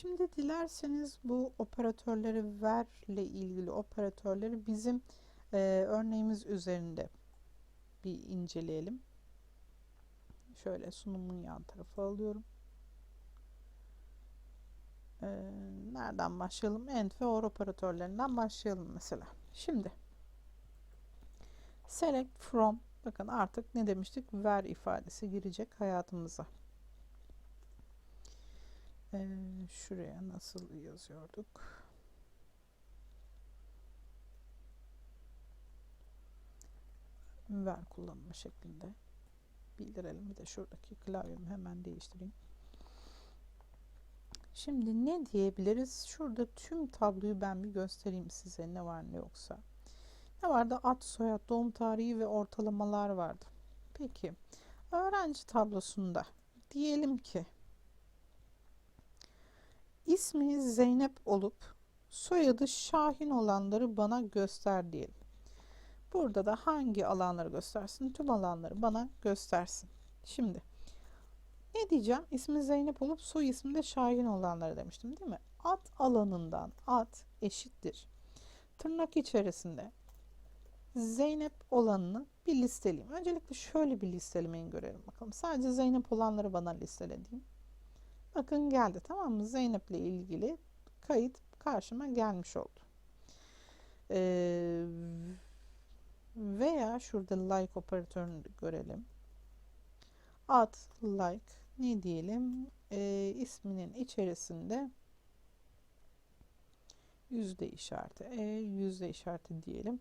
Şimdi dilerseniz bu operatörleri verle ilgili operatörleri bizim e, örneğimiz üzerinde bir inceleyelim. Şöyle sunumun yan tarafı alıyorum. E, nereden başlayalım? End ve or operatörlerinden başlayalım mesela. Şimdi select from bakın artık ne demiştik? Ver ifadesi girecek hayatımıza. Ee, şuraya nasıl yazıyorduk? Ver kullanma şeklinde bildirelim. Bir de şuradaki klavyemi hemen değiştireyim. Şimdi ne diyebiliriz? Şurada tüm tabloyu ben bir göstereyim size ne var ne yoksa. Ne vardı? Ad, soyad, doğum tarihi ve ortalamalar vardı. Peki öğrenci tablosunda diyelim ki İsmi Zeynep olup soyadı Şahin olanları bana göster diyelim. Burada da hangi alanları göstersin? Tüm alanları bana göstersin. Şimdi ne diyeceğim? İsmi Zeynep olup soy ismi de Şahin olanları demiştim değil mi? Ad alanından ad eşittir. Tırnak içerisinde Zeynep olanını bir listeleyeyim. Öncelikle şöyle bir listelemeyi görelim bakalım. Sadece Zeynep olanları bana listelediğim. Bakın geldi tamam mı? Zeynep ile ilgili kayıt karşıma gelmiş oldu. Ee, veya şurada like operatörünü görelim. Ad like ne diyelim? Ee, isminin içerisinde yüzde işareti e yüzde işareti diyelim.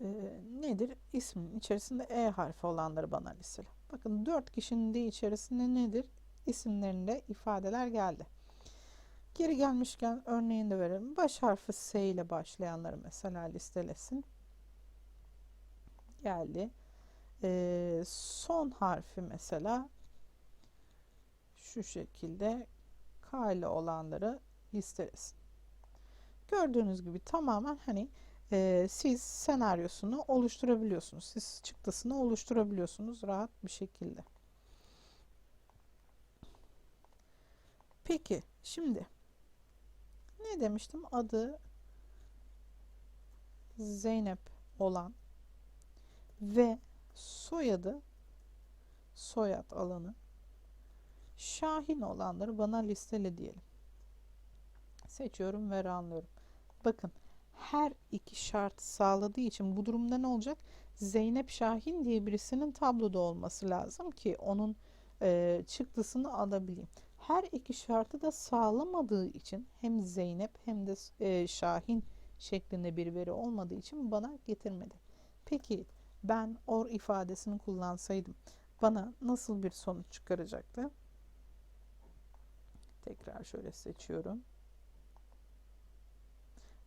Ee, nedir? İsmin içerisinde e harfi olanları bana listele. Bakın dört kişinin de içerisinde nedir? İsimlerinde ifadeler geldi. Geri gelmişken örneğini de verelim. Baş harfi S ile başlayanları mesela listelesin. Geldi. Ee, son harfi mesela şu şekilde K ile olanları listelesin. Gördüğünüz gibi tamamen hani e, siz senaryosunu oluşturabiliyorsunuz. Siz çıktısını oluşturabiliyorsunuz rahat bir şekilde. Peki şimdi ne demiştim? Adı Zeynep olan ve soyadı soyad alanı Şahin olanları bana listele diyelim. Seçiyorum ve anlıyorum. Bakın her iki şart sağladığı için bu durumda ne olacak? Zeynep Şahin diye birisinin tabloda olması lazım ki onun e, çıktısını alabileyim. Her iki şartı da sağlamadığı için hem Zeynep hem de e, Şahin şeklinde bir veri olmadığı için bana getirmedi. Peki ben or ifadesini kullansaydım bana nasıl bir sonuç çıkaracaktı? Tekrar şöyle seçiyorum.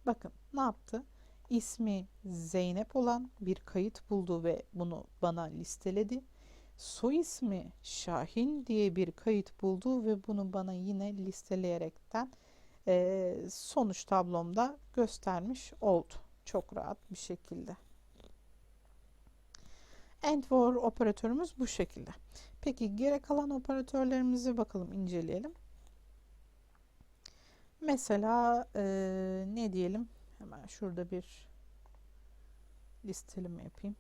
Bakın ne yaptı? İsmi Zeynep olan bir kayıt buldu ve bunu bana listeledi soy ismi Şahin diye bir kayıt buldu ve bunu bana yine listeleyerekten e, sonuç tablomda göstermiş oldu. Çok rahat bir şekilde. AND operatörümüz bu şekilde. Peki geri kalan operatörlerimizi bakalım inceleyelim. Mesela e, ne diyelim? Hemen şurada bir listeleme yapayım.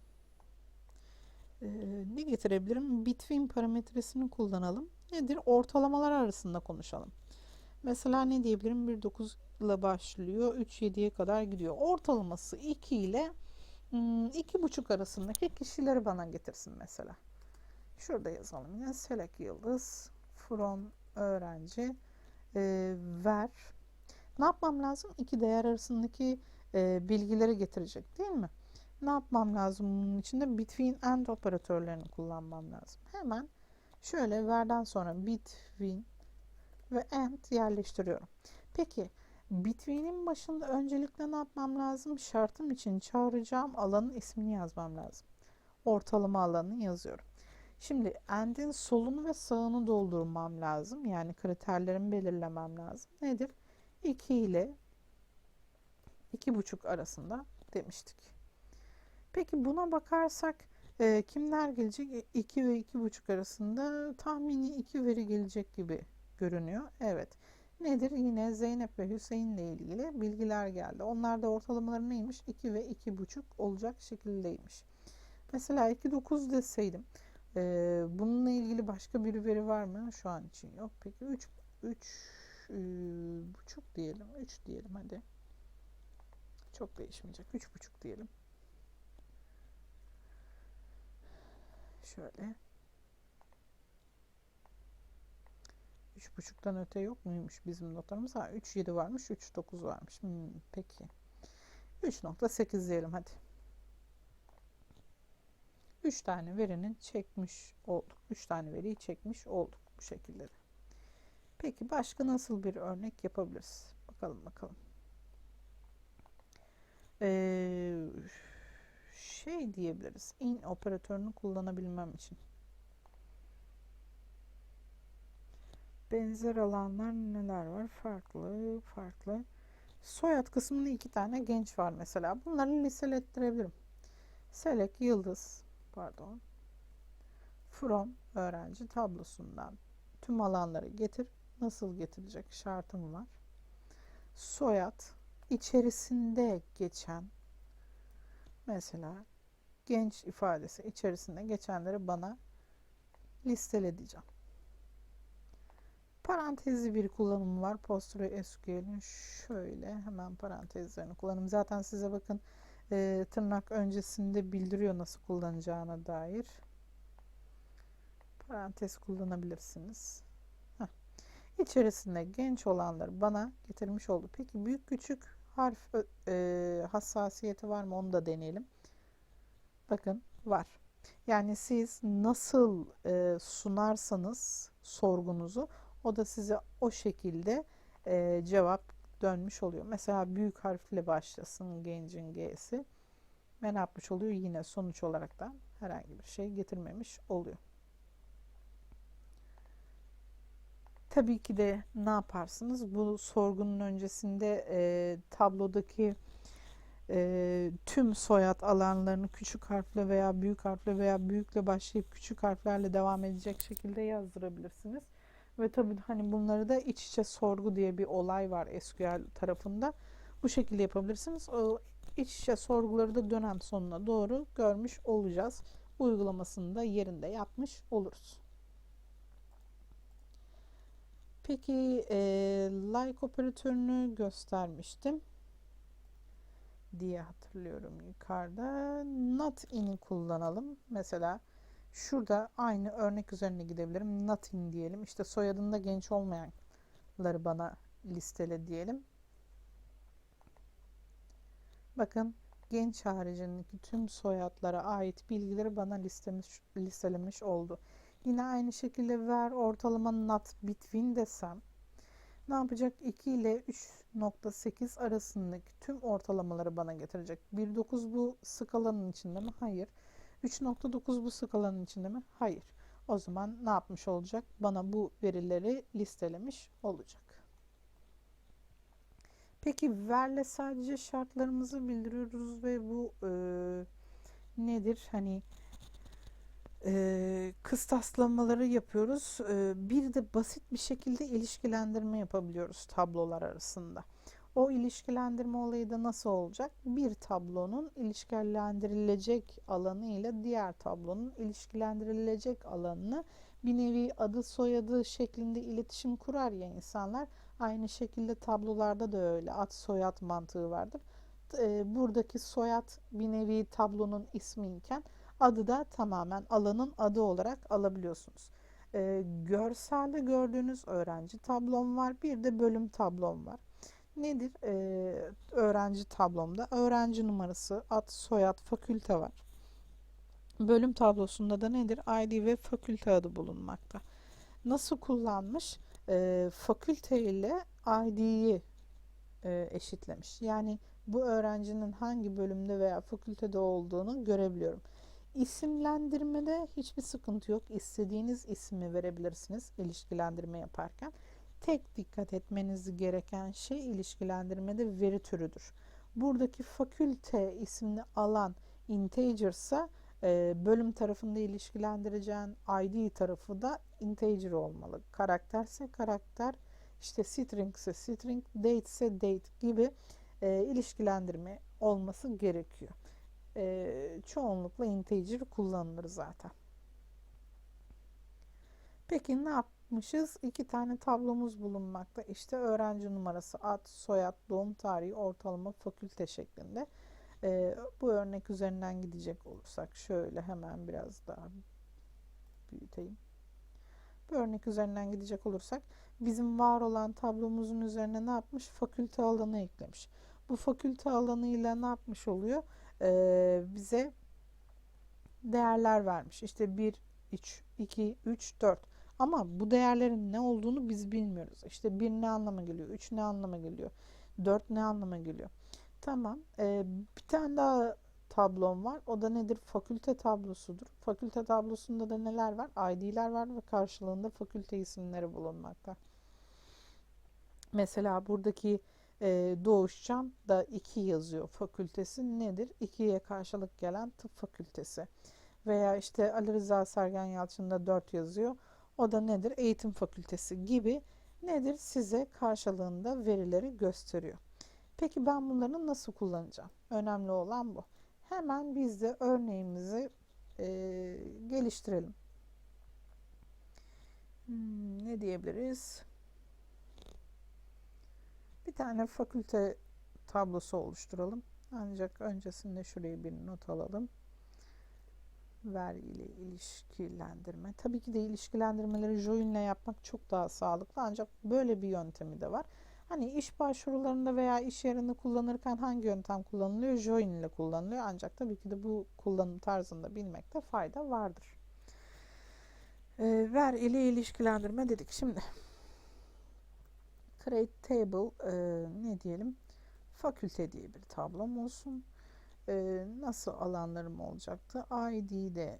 Ee, ne getirebilirim? Between parametresini kullanalım. Nedir? Ortalamalar arasında konuşalım. Mesela ne diyebilirim? 1.9 ile başlıyor. 3.7'ye kadar gidiyor. Ortalaması 2 ile 2.5 hmm, arasındaki kişileri bana getirsin mesela. Şurada yazalım yine. Select yıldız from öğrenci e, ver. Ne yapmam lazım? İki değer arasındaki e, bilgileri getirecek değil mi? Ne yapmam lazım bunun içinde? Between and operatörlerini kullanmam lazım. Hemen şöyle verden sonra between ve and yerleştiriyorum. Peki between'in başında öncelikle ne yapmam lazım? Şartım için çağıracağım alanın ismini yazmam lazım. Ortalama alanını yazıyorum. Şimdi and'in solunu ve sağını doldurmam lazım. Yani kriterlerimi belirlemem lazım. Nedir? 2 ile 2,5 arasında demiştik. Peki buna bakarsak e, kimler gelecek? 2 ve 2,5 arasında tahmini 2 veri gelecek gibi görünüyor. Evet. Nedir? Yine Zeynep ve Hüseyin ile ilgili bilgiler geldi. Onlar da ortalamaları neymiş? 2 ve 2,5 olacak şekildeymiş. Mesela 2,9 deseydim ee, bununla ilgili başka bir veri var mı? Şu an için yok. Peki 3 3 buçuk diyelim. 3 diyelim hadi. Çok değişmeyecek. 3,5 diyelim. Şöyle. Üç buçuktan öte yok muymuş bizim notlarımız? Ha 3.7 varmış, 3.9 varmış. Hmm, peki. 3.8 diyelim hadi. 3 tane verinin çekmiş olduk. 3 tane veriyi çekmiş olduk bu şekilde de. Peki başka nasıl bir örnek yapabiliriz? Bakalım bakalım. Ee, şey diyebiliriz. In operatörünü kullanabilmem için. Benzer alanlar neler var? Farklı, farklı. Soyad kısmında iki tane genç var mesela. Bunları listelettirebilirim. Select yıldız, pardon. From öğrenci tablosundan tüm alanları getir. Nasıl getirecek şartım var. Soyad içerisinde geçen mesela genç ifadesi içerisinde geçenleri bana listele diyeceğim. Parantezli bir kullanımı var. PostgreSQL'in şöyle hemen parantezlerini kullanım. Zaten size bakın e, tırnak öncesinde bildiriyor nasıl kullanacağına dair. Parantez kullanabilirsiniz. Heh. İçerisinde genç olanları bana getirmiş oldu. Peki büyük küçük harf e, hassasiyeti var mı onu da deneyelim. Bakın var. Yani siz nasıl e, sunarsanız sorgunuzu o da size o şekilde e, cevap dönmüş oluyor. Mesela büyük harfle başlasın gencin G'si. Ve ne yapmış oluyor? Yine sonuç olarak da herhangi bir şey getirmemiş oluyor. Tabii ki de ne yaparsınız? Bu sorgunun öncesinde e, tablodaki e, tüm soyad alanlarını küçük harfle veya büyük harfle veya büyükle başlayıp küçük harflerle devam edecek şekilde yazdırabilirsiniz. Ve tabii hani bunları da iç içe sorgu diye bir olay var SQL tarafında. Bu şekilde yapabilirsiniz. O iç içe sorguları da dönem sonuna doğru görmüş olacağız. Uygulamasını da yerinde yapmış oluruz. Peki e, like operatörünü göstermiştim diye hatırlıyorum yukarıda. Not in'i kullanalım. Mesela şurada aynı örnek üzerine gidebilirim. Nothing diyelim. İşte soyadında genç olmayanları bana listele diyelim. Bakın genç haricindeki tüm soyadlara ait bilgileri bana listemiş, listelemiş oldu. Yine aynı şekilde ver ortalama not between desem ne yapacak? 2 ile 3.8 arasındaki tüm ortalamaları bana getirecek. 1.9 bu skalanın içinde mi? Hayır. 3.9 bu skalanın içinde mi? Hayır. O zaman ne yapmış olacak? Bana bu verileri listelemiş olacak. Peki verle sadece şartlarımızı bildiriyoruz ve bu e, nedir? Hani e, kıstaslamaları yapıyoruz. E, bir de basit bir şekilde ilişkilendirme yapabiliyoruz tablolar arasında. O ilişkilendirme olayı da nasıl olacak? Bir tablonun ilişkilendirilecek alanı ile diğer tablonun ilişkilendirilecek alanını bir nevi adı soyadı şeklinde iletişim kurar ya insanlar. Aynı şekilde tablolarda da öyle ad soyad mantığı vardır. E, buradaki soyad bir nevi tablonun ismiyken adı da tamamen alanın adı olarak alabiliyorsunuz. E, görselde gördüğünüz öğrenci tablom var. Bir de bölüm tablom var. Nedir? E, öğrenci tablomda öğrenci numarası, ad, soyad, fakülte var. Bölüm tablosunda da nedir? ID ve fakülte adı bulunmakta. Nasıl kullanmış? E, fakülte ile ID'yi e, eşitlemiş. Yani bu öğrencinin hangi bölümde veya fakültede olduğunu görebiliyorum. İsimlendirmede hiçbir sıkıntı yok. İstediğiniz ismi verebilirsiniz ilişkilendirme yaparken. Tek dikkat etmeniz gereken şey ilişkilendirmede veri türüdür. Buradaki fakülte isimli alan integer ise e, bölüm tarafında ilişkilendireceğin ID tarafı da integer olmalı. Karakterse karakter, işte string ise string, date ise date gibi e, ilişkilendirme olması gerekiyor. E, çoğunlukla integer kullanılır zaten. Peki ne yapmışız? İki tane tablomuz bulunmakta. İşte öğrenci numarası, ad, soyad, doğum tarihi, ortalama, fakülte şeklinde. Ee, bu örnek üzerinden gidecek olursak şöyle hemen biraz daha büyüteyim. Bu örnek üzerinden gidecek olursak bizim var olan tablomuzun üzerine ne yapmış? Fakülte alanı eklemiş. Bu fakülte alanıyla ne yapmış oluyor? Ee, bize değerler vermiş. İşte 1, 3, 2, 3, 4. Ama bu değerlerin ne olduğunu biz bilmiyoruz. İşte 1 ne anlama geliyor? 3 ne anlama geliyor? 4 ne anlama geliyor? Tamam. Ee, bir tane daha tablom var. O da nedir? Fakülte tablosudur. Fakülte tablosunda da neler var? ID'ler var ve karşılığında fakülte isimleri bulunmakta. Mesela buradaki e, Doğuşcan da 2 yazıyor. Fakültesi nedir? 2'ye karşılık gelen tıp fakültesi. Veya işte Ali Rıza Sergen Yalçın'da 4 yazıyor. O da nedir? Eğitim fakültesi gibi nedir? Size karşılığında verileri gösteriyor. Peki ben bunları nasıl kullanacağım? Önemli olan bu. Hemen biz de örneğimizi e, geliştirelim. Hmm, ne diyebiliriz? Tane fakülte tablosu oluşturalım. Ancak öncesinde şuraya bir not alalım. Ver ile ilişkilendirme. Tabii ki de ilişkilendirmeleri join ile yapmak çok daha sağlıklı. Ancak böyle bir yöntemi de var. Hani iş başvurularında veya iş yerinde kullanırken hangi yöntem kullanılıyor? Join ile kullanılıyor. Ancak tabii ki de bu kullanım tarzında bilmekte fayda vardır. E, ver ile ilişkilendirme dedik. Şimdi create table e, ne diyelim? Fakülte diye bir tablom olsun. E, nasıl alanlarım olacaktı? ID de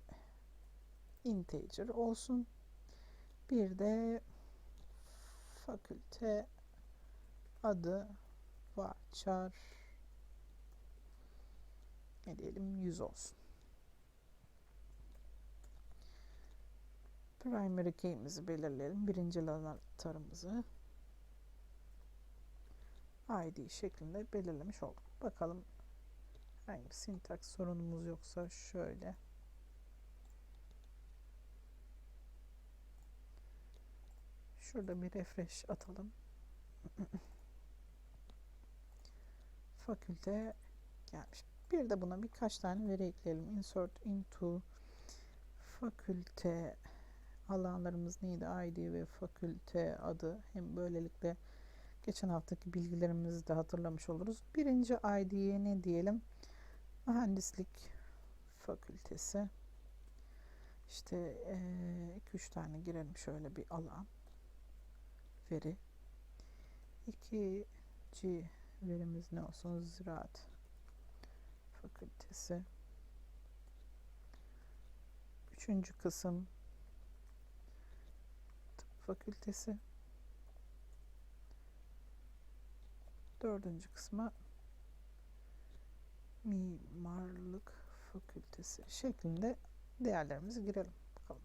integer olsun. Bir de fakülte adı varchar ne diyelim 100 olsun. Primary key'imizi belirleyelim. Birinci anahtarımızı ID şeklinde belirlemiş olduk. Bakalım herhangi bir sintaks sorunumuz yoksa şöyle şurada bir refresh atalım. fakülte gelmiş. Bir de buna birkaç tane veri ekleyelim. Insert into fakülte alanlarımız neydi? ID ve fakülte adı. Hem böylelikle geçen haftaki bilgilerimizi de hatırlamış oluruz. Birinci ID'ye ne diyelim? Mühendislik fakültesi. İşte 2-3 e, tane girelim şöyle bir alan. Veri. İkinci verimiz ne olsun? Ziraat Fakültesi. Üçüncü kısım Tıp Fakültesi. Dördüncü kısma Mimarlık Fakültesi şeklinde değerlerimizi girelim. Bakalım.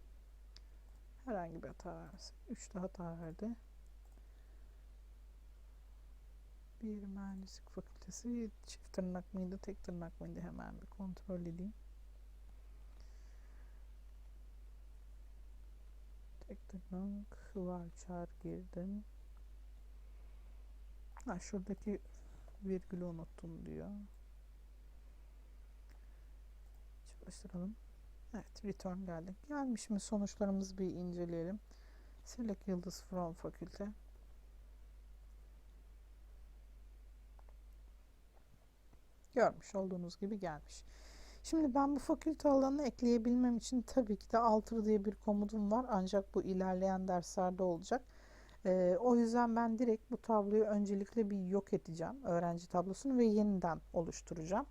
Herhangi bir hata vermesin. Üçte hata verdi. bir mühendislik fakültesi çift tırnak mıydı tek tırnak mıydı hemen bir kontrol edeyim. Tek tırnak var çağır girdim. Ha şuradaki virgülü unuttum diyor. Çalıştıralım. Evet return geldi. Gelmiş mi sonuçlarımızı bir inceleyelim. Select Yıldız from fakülte. Görmüş olduğunuz gibi gelmiş. Şimdi ben bu fakülte alanını ekleyebilmem için tabii ki de alter diye bir komutum var. Ancak bu ilerleyen derslerde olacak. Ee, o yüzden ben direkt bu tabloyu öncelikle bir yok edeceğim. Öğrenci tablosunu ve yeniden oluşturacağım.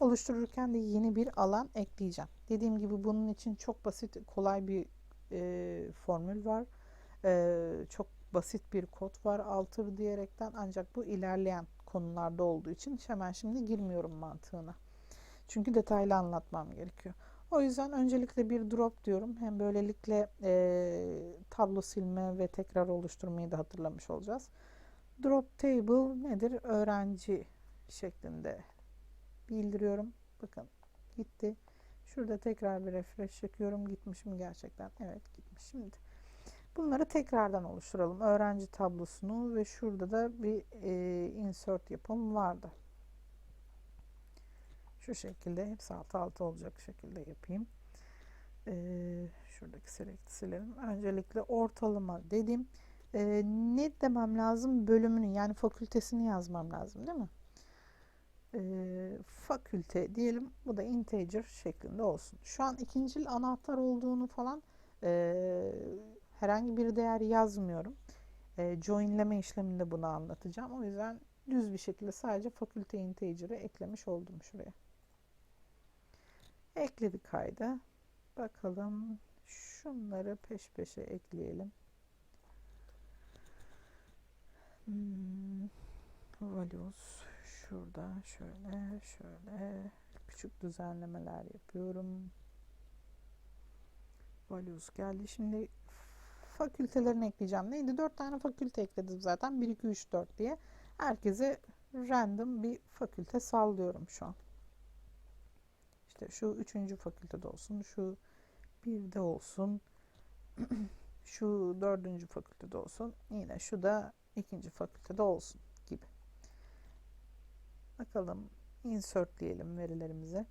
Oluştururken de yeni bir alan ekleyeceğim. Dediğim gibi bunun için çok basit, kolay bir e, formül var. E, çok basit bir kod var alter diyerekten ancak bu ilerleyen konularda olduğu için hemen şimdi girmiyorum mantığına. Çünkü detaylı anlatmam gerekiyor. O yüzden öncelikle bir drop diyorum. Hem böylelikle e, tablo silme ve tekrar oluşturmayı da hatırlamış olacağız. Drop table nedir? Öğrenci şeklinde bildiriyorum. Bakın gitti. Şurada tekrar bir refresh çekiyorum. Gitmiş mi gerçekten? Evet gitmiş. Şimdi bunları tekrardan oluşturalım. Öğrenci tablosunu ve şurada da bir e, insert yapım vardı. Şu şekilde hepsi altı altı olacak şekilde yapayım. Ee, şuradaki select silelim. Öncelikle ortalama dedim. Ee, ne demem lazım? Bölümünü yani fakültesini yazmam lazım değil mi? Ee, fakülte diyelim. Bu da integer şeklinde olsun. Şu an ikincil anahtar olduğunu falan e, herhangi bir değer yazmıyorum. E, joinleme işleminde bunu anlatacağım. O yüzden düz bir şekilde sadece fakülte integer'ı eklemiş oldum şuraya. Ekledik kayda. Bakalım şunları peş peşe ekleyelim. Hmm, values şurada şöyle şöyle küçük düzenlemeler yapıyorum. Values geldi. Şimdi fakültelerini ekleyeceğim. Neydi? 4 tane fakülte ekledim zaten. 1, 2, 3, 4 diye. Herkese random bir fakülte sallıyorum şu an. İşte şu üçüncü fakültede olsun, şu birde olsun, şu dördüncü fakültede olsun, yine şu da ikinci fakültede olsun gibi. Bakalım insert diyelim verilerimize.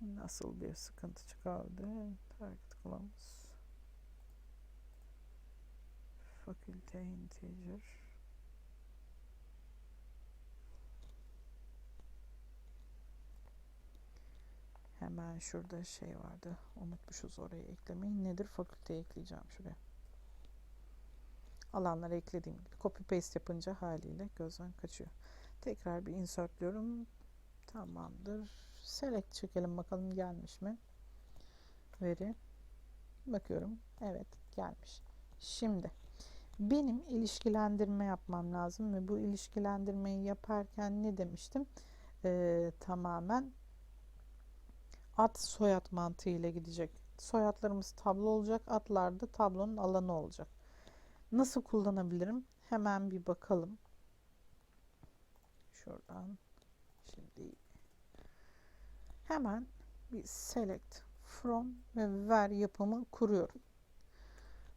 Nasıl bir sıkıntı çıkardı? Target class fakülte integer. Hemen şurada şey vardı. Unutmuşuz oraya eklemeyi. Nedir? Fakülte ekleyeceğim şuraya. Alanlara eklediğim gibi. Copy paste yapınca haliyle gözden kaçıyor. Tekrar bir insert diyorum tamamdır. Select çekelim bakalım gelmiş mi? Veri. Bakıyorum. Evet gelmiş. Şimdi benim ilişkilendirme yapmam lazım ve bu ilişkilendirmeyi yaparken ne demiştim? Ee, tamamen ad soyad mantığı ile gidecek. Soyadlarımız tablo olacak. Adlar da tablonun alanı olacak. Nasıl kullanabilirim? Hemen bir bakalım. Şuradan şimdi hemen bir select from ve ver yapımı kuruyorum.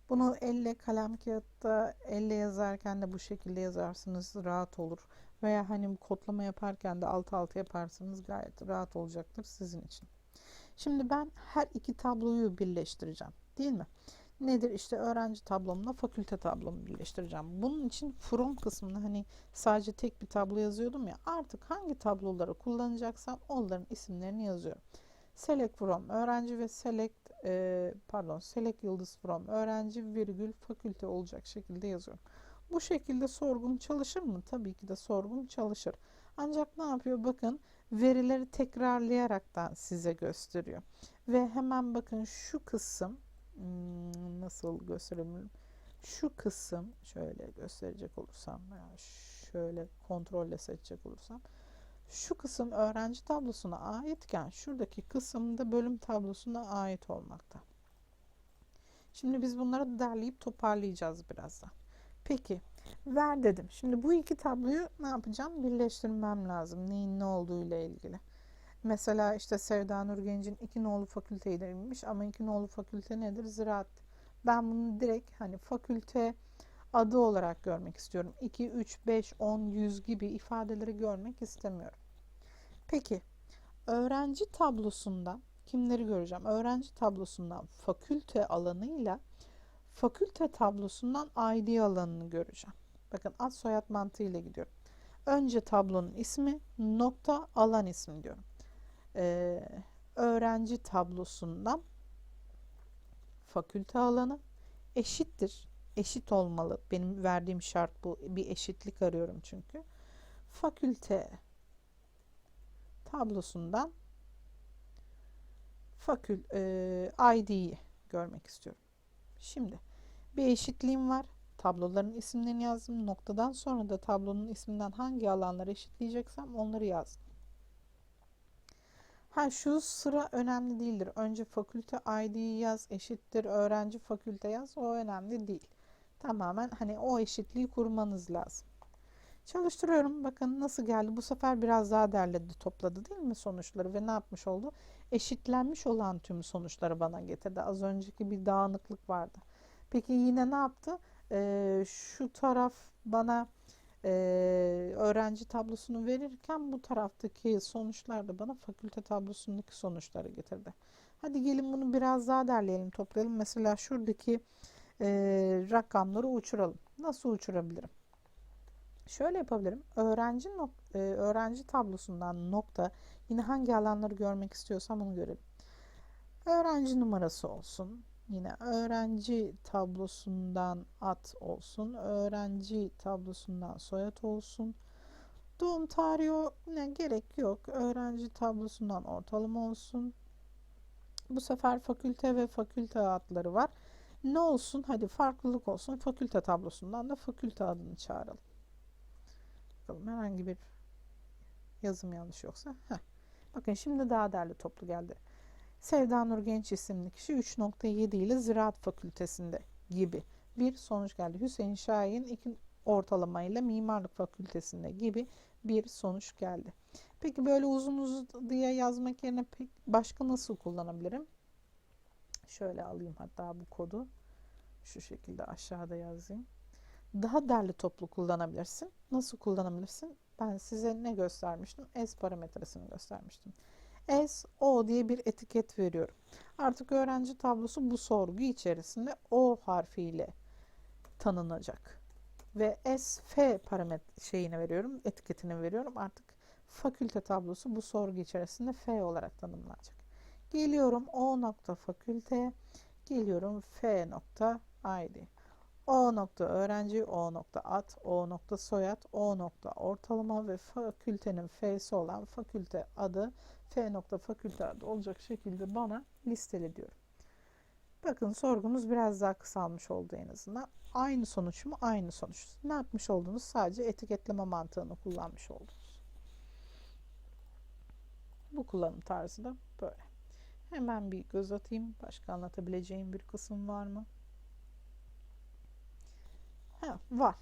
Bunu elle kalem kağıtta elle yazarken de bu şekilde yazarsınız rahat olur. Veya hani kodlama yaparken de alt alta yaparsanız gayet rahat olacaktır sizin için. Şimdi ben her iki tabloyu birleştireceğim değil mi? Nedir işte öğrenci tablomla fakülte tablomu birleştireceğim. Bunun için from kısmında hani sadece tek bir tablo yazıyordum ya artık hangi tabloları kullanacaksam onların isimlerini yazıyorum. Select from öğrenci ve select e, pardon select yıldız from öğrenci virgül fakülte olacak şekilde yazıyorum. Bu şekilde sorgum çalışır mı? Tabii ki de sorgum çalışır. Ancak ne yapıyor? Bakın verileri tekrarlayaraktan size gösteriyor. Ve hemen bakın şu kısım hmm, nasıl gösterebilirim? Şu kısım şöyle gösterecek olursam şöyle kontrolle seçecek olursam şu kısım öğrenci tablosuna aitken şuradaki kısım da bölüm tablosuna ait olmakta. Şimdi biz bunları derleyip toparlayacağız birazdan. Peki ver dedim. Şimdi bu iki tabloyu ne yapacağım? Birleştirmem lazım. Neyin ne olduğu ile ilgili. Mesela işte Sevda Nur Genç'in iki nolu fakülteymiş ama iki nolu fakülte nedir? Ziraat. Ben bunu direkt hani fakülte adı olarak görmek istiyorum. 2, 3, 5, 10, 100 gibi ifadeleri görmek istemiyorum. Peki öğrenci tablosundan kimleri göreceğim? Öğrenci tablosundan fakülte alanıyla fakülte tablosundan ID alanını göreceğim. Bakın ad soyad mantığıyla gidiyorum. Önce tablonun ismi nokta alan ismi diyorum. Ee, öğrenci tablosundan fakülte alanı eşittir eşit olmalı. Benim verdiğim şart bu. Bir eşitlik arıyorum çünkü. Fakülte tablosundan fakül e, ID'yi görmek istiyorum. Şimdi bir eşitliğim var. tabloların isimlerini yazdım. Noktadan sonra da tablonun isminden hangi alanları eşitleyeceksem onları yazdım. Ha şu sıra önemli değildir. Önce fakülte ID'yi yaz eşittir öğrenci fakülte yaz o önemli değil. Tamamen hani o eşitliği kurmanız lazım. Çalıştırıyorum. Bakın nasıl geldi. Bu sefer biraz daha derledi, topladı değil mi sonuçları ve ne yapmış oldu? Eşitlenmiş olan tüm sonuçları bana getirdi. Az önceki bir dağınıklık vardı. Peki yine ne yaptı? Ee, şu taraf bana e, öğrenci tablosunu verirken bu taraftaki sonuçlar da bana fakülte tablosundaki sonuçları getirdi. Hadi gelin bunu biraz daha derleyelim, toplayalım. Mesela şuradaki e, rakamları uçuralım. Nasıl uçurabilirim? Şöyle yapabilirim. Öğrenci nok e, öğrenci tablosundan nokta yine hangi alanları görmek istiyorsam onu görelim. Öğrenci numarası olsun. Yine öğrenci tablosundan at olsun. Öğrenci tablosundan soyad olsun. Doğum tarihi ne gerek yok. Öğrenci tablosundan ortalama olsun. Bu sefer fakülte ve fakülte adları var. Ne olsun? Hadi farklılık olsun. Fakülte tablosundan da fakülte adını çağıralım. Bakalım herhangi bir yazım yanlış yoksa. Heh. Bakın şimdi daha değerli toplu geldi. Sevda Nur Genç isimli kişi 3.7 ile Ziraat Fakültesinde gibi bir sonuç geldi. Hüseyin Şahin 2 ortalamayla Mimarlık Fakültesinde gibi bir sonuç geldi. Peki böyle uzun uzun diye yazmak yerine başka nasıl kullanabilirim? Şöyle alayım hatta bu kodu. Şu şekilde aşağıda yazayım. Daha derli toplu kullanabilirsin. Nasıl kullanabilirsin? Ben size ne göstermiştim? S parametresini göstermiştim. S, O diye bir etiket veriyorum. Artık öğrenci tablosu bu sorgu içerisinde O harfiyle tanınacak. Ve S, F parametre şeyini veriyorum, etiketini veriyorum. Artık fakülte tablosu bu sorgu içerisinde F olarak tanımlanacak. Geliyorum O nokta fakülte, geliyorum F nokta ID. O nokta öğrenci, O nokta at, O nokta soyad, O nokta ortalama ve fakültenin F'si olan fakülte adı F nokta fakülte adı olacak şekilde bana listele diyorum. Bakın sorgumuz biraz daha kısalmış oldu en azından. Aynı sonuç mu? Aynı sonuç. Ne yapmış oldunuz? Sadece etiketleme mantığını kullanmış oldunuz. Bu kullanım tarzı da böyle. Hemen bir göz atayım. Başka anlatabileceğim bir kısım var mı? Ha, var.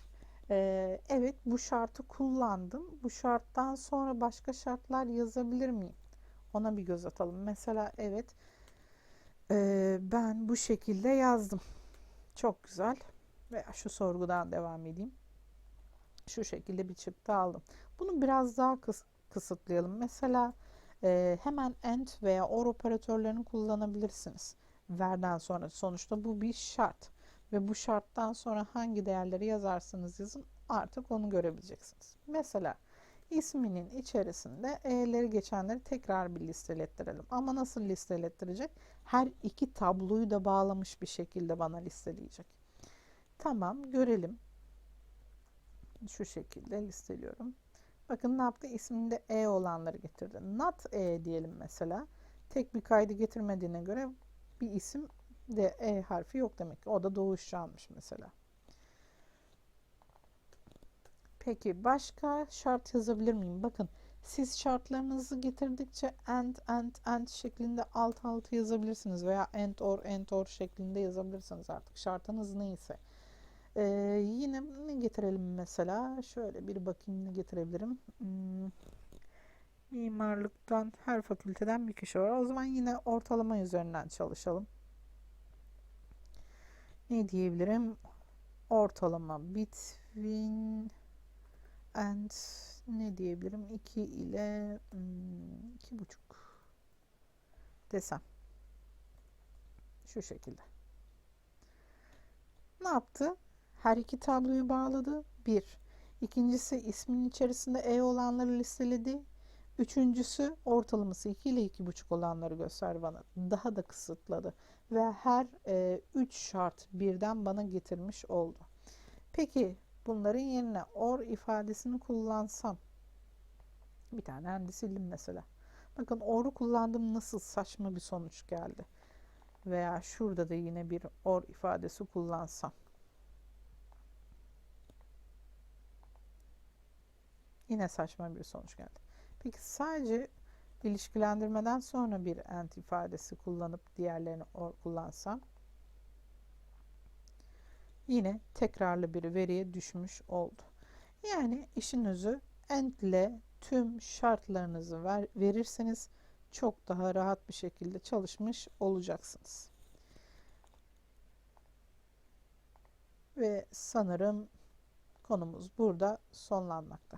Ee, evet bu şartı kullandım. Bu şarttan sonra başka şartlar yazabilir miyim? Ona bir göz atalım. Mesela evet e, ben bu şekilde yazdım. Çok güzel. Veya şu sorgudan devam edeyim. Şu şekilde bir çıktı aldım. Bunu biraz daha kıs kısıtlayalım. Mesela e, hemen AND veya OR operatörlerini kullanabilirsiniz. Verden sonra sonuçta bu bir şart ve bu şarttan sonra hangi değerleri yazarsanız yazın artık onu görebileceksiniz. Mesela isminin içerisinde e'leri geçenleri tekrar bir listelettirelim. Ama nasıl listelettirecek? Her iki tabloyu da bağlamış bir şekilde bana listeleyecek. Tamam görelim. Şu şekilde listeliyorum. Bakın ne yaptı? İsminde e olanları getirdi. Not e diyelim mesela. Tek bir kaydı getirmediğine göre bir isim de E harfi yok demek ki. O da doğuşçu almış mesela. Peki başka şart yazabilir miyim? Bakın siz şartlarınızı getirdikçe and, and, and şeklinde alt altı yazabilirsiniz veya and or, and or şeklinde yazabilirsiniz artık şartınız neyse. Ee, yine ne getirelim mesela? Şöyle bir bakayım ne getirebilirim. Hmm, mimarlıktan her fakülteden bir kişi var. O zaman yine ortalama üzerinden çalışalım ne diyebilirim? Ortalama between and ne diyebilirim? 2 ile hmm, iki buçuk desem. Şu şekilde. Ne yaptı? Her iki tabloyu bağladı. Bir. İkincisi ismin içerisinde E olanları listeledi. Üçüncüsü ortalaması 2 ile 2,5 olanları göster bana. Daha da kısıtladı. Ve her 3 e, şart birden bana getirmiş oldu. Peki bunların yerine or ifadesini kullansam bir tane endi sildim mesela. Bakın or'u kullandım nasıl saçma bir sonuç geldi. Veya şurada da yine bir or ifadesi kullansam. Yine saçma bir sonuç geldi. Peki sadece ilişkilendirmeden sonra bir and ifadesi kullanıp diğerlerini or kullansam yine tekrarlı bir veriye düşmüş oldu. Yani işin özü and ile tüm şartlarınızı ver, verirseniz çok daha rahat bir şekilde çalışmış olacaksınız. Ve sanırım konumuz burada sonlanmakta.